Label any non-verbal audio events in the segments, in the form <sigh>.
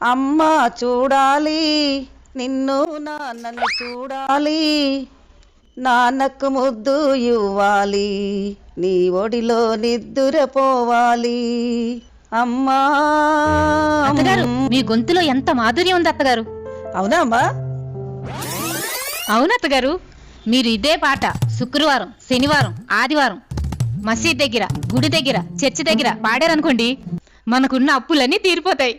అమ్మ చూడాలి నిన్ను నాన్నను చూడాలి నాన్నకు ముద్దు ఇవ్వాలి నీ ఒడిలో నిద్దురపోవాలి అమ్మా అత్తగారు మీ గొంతులో ఎంత మాధుర్యం ఉంది అత్తగారు? అవునా అమ్మా? అవును అత్తగారు మీరు ఇదే పాట శుక్రవారం శనివారం ఆదివారం మసీద్ దగ్గర గుడి దగ్గర చర్చి దగ్గర పాడారనుకోండి మనకున్న అప్పులన్నీ తీరిపోతాయి.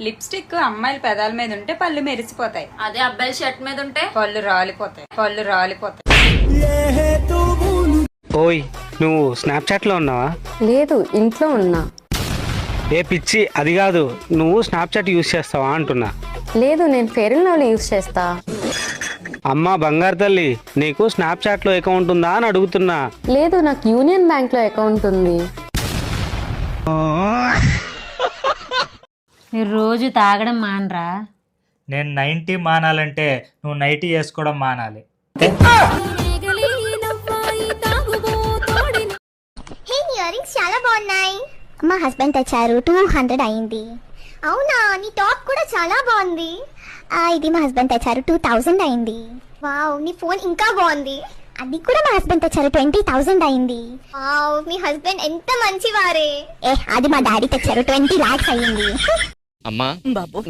లిప్స్టిక్ అమ్మాయిల పెదాల మీద ఉంటే పళ్ళు మెరిసిపోతాయి. అదే అబ్బాయి షర్ట్ మీద ఉంటే? పళ్ళు రాలిపోతాయి. పళ్ళు రాలిపోతాయి. ఓయ్ నువ్వు స్నాప్చాట్లో ఉన్నావా? లేదు ఇంట్లో ఉన్నా. ఏ పిచ్చి అది కాదు. నువ్వు స్నాప్చాట్ యూస్ చేస్తావా అంటున్నా. లేదు నేను ఫెయిర్ అండ్ లవ్లీ యూస్ చేస్తా. అమ్మ బంగారు తల్లి నీకు స్నాప్చాట్లో అకౌంట్ ఉందా అని అడుగుతున్నా. లేదు నాకు యూనియన్ బ్యాంక్లో అకౌంట్ ఉంది. మీరు రోజు తాగడం మానరా? నేను నైంటీ మానాలంటే నువ్వు నైటీ వేసుకోవడం మానాలి. హే చాలా బాగున్నాయి. మా హస్బెండ్ తెచ్చారు టూ హండ్రెడ్ అయింది. అవునా నీ టాప్ కూడా చాలా బాగుంది. ఇది మా హస్బెండ్ తెచ్చారు. టూ థౌజండ్ అయింది. వావ్ నీ ఫోన్ ఇంకా బాగుంది. అది కూడా మా హస్బెండ్ తెచ్చారు. ట్వంటీ థౌజండ్ అయింది. వావ్ మీ హస్బెండ్ ఎంత మంచివారే. ఏ అది మా డాడీ తెచ్చారు. ట్వంటీ లాక్స్ అయింది. అమ్మా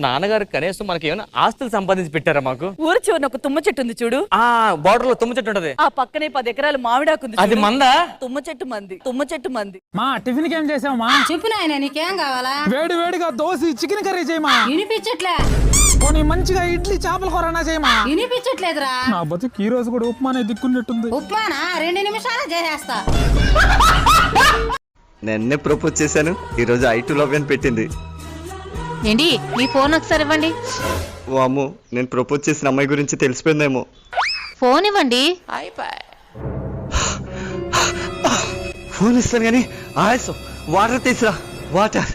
నాన్నగారు కనీసం మనకి ఏమైనా ఆస్తులు సంపాదించి పెట్టారా మాకు? ఊరు చివరిన ఒక తుమ్మ చెట్టు ఉంది చూడు. ఆ బార్డర్లో తుమ్మ చెట్టు ఉంటది. ఆ పక్కనే పది ఎకరాలు మామిడాకుంది అది చూడు. మందా? తుమ్మ చెట్టు మంది తుమ్మ చెట్టు మంది. మా టిఫిన్కి ఏం చేసావమ్మా చెప్పు నాయన నీకేం కావాలా? వేడి వేడిగా దోశ చికెన్ కర్రీ చేయమా? వినిపించట్లే. పోనీ మంచిగా ఇడ్లీ చేపల కూరనా చేయమా? వినిపించట్లేదురా. నా బతుకు ఈ రోజు కూడా ఉప్మానే దిక్కున్నట్టుంది. ఉప్మానా? రెండు నిమిషాలు చేసేస్తా. నిన్నే ప్రపోజ్ చేశాను ఈ రోజు ఐ టు లవ్ అని పెట్టింది. ఏంటి మీ ఫోన్ ఒకసారి ఇవ్వండి. అమ్ము నేను ప్రపోజ్ చేసిన అమ్మాయి గురించి తెలిసిపోయిందేమో. ఫోన్ ఇవ్వండి. ఫోన్ ఇస్తాను కానీ ఆయాసం. వాటర్ తీసురా. వాటర్.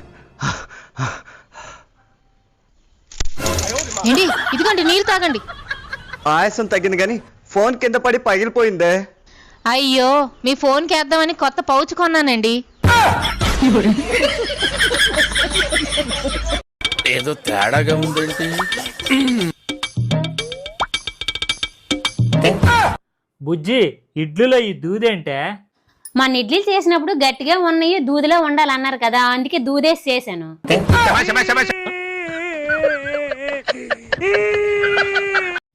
ఏంటి ఇదిగోండి నీళ్ళు తాగండి. ఆయాసం తగ్గింది కానీ ఫోన్ కింద పడి పగిలిపోయిందే. అయ్యో మీ ఫోన్ వేద్దామని కొత్త పౌచ్ కొన్నానండి. <laughs> ఏదో తేడాగా ఉందేంటి? బుజ్జి ఇడ్లీలో ఈ దూదేంటే? మన ఇడ్లీ చేసినప్పుడు గట్టిగా ఉన్నాయి దూదిలో ఉండాలన్నారు కదా అందుకే దూదేసి చేశాను.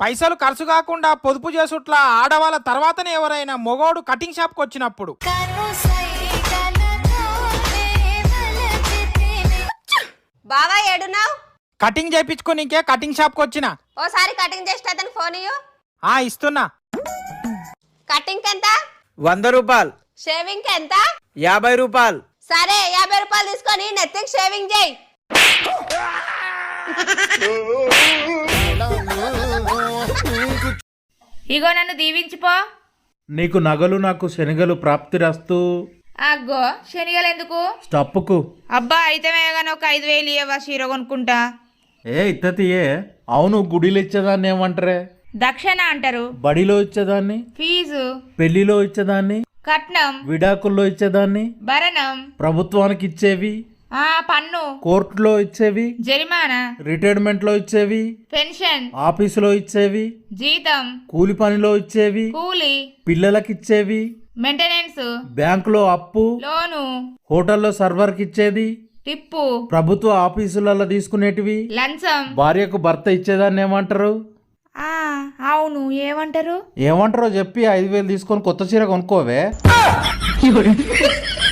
పైసలు ఖర్చు కాకుండా పొదుపు చేసుట్లా ఆడవాళ్ళ తర్వాతనే ఎవరైనా మొగోడు కటింగ్ షాప్కి వచ్చినప్పుడు. బావా ఏడున్నావు? కటింగ్ చేయించుకొని ఇంకే కటింగ్ షాప్కి వచ్చిన. ఓసారి కటింగ్ చేస్తే అతను ఫోన్ ఇయ్యు. ఆ ఇస్తున్నా. కటింగ్ ఎంత? వంద రూపాయలు. షేవింగ్ ఎంత? యాభై రూపాయలు. సరే యాభై రూపాయలు తీసుకొని నెత్తికి షేవింగ్ చేయి. ఇగో నన్ను దీవించిపో. నీకు నగలు నాకు శనగలు ప్రాప్తిరస్తూ అగ్గో శనిగలు ఎందుకు? స్టప్పుకు అబ్బా అయితే ఒక ఐదు వేలు ఇవ్వవా చీర కొనుక్కుంటా? ఏ ఇత్తతియే అవును గుడిలో ఇచ్చేదాన్ని ఏమంటారే? దక్షిణ అంటారు. బడిలో ఇచ్చేదాన్ని? ఫీజు. పెళ్ళిలో ఇచ్చేదాన్ని? కట్నం. విడాకుల్లో ఇచ్చేదాన్ని? భరణం. ప్రభుత్వానికి ఇచ్చేవి? ఆ పన్ను. కోర్టులో ఇచ్చేవి? జరిమానా. రిటైర్మెంట్లో ఇచ్చేవి? పెన్షన్. ఆఫీసులో ఇచ్చేవి? జీతం. కూలి పనిలో ఇచ్చేవి? కూలి. పిల్లలకి ఇచ్చేవి? మెయింటెనెన్స్. బ్యాంకులో అప్పు? లోను. హోటల్లో సర్వర్కి ఇచ్చేది? టిప్పు. ప్రభుత్వ ఆఫీసులలో తీసుకునేటివి? లంచం. భార్యకు భర్త ఇచ్చేదాన్ని ఏమంటారు? ఆ అవును. ఏమంటారు? ఏమంటారో చెప్పి ఐదు వేలు తీసుకొని కొత్త చీర కొనుక్కోవే. <laughs>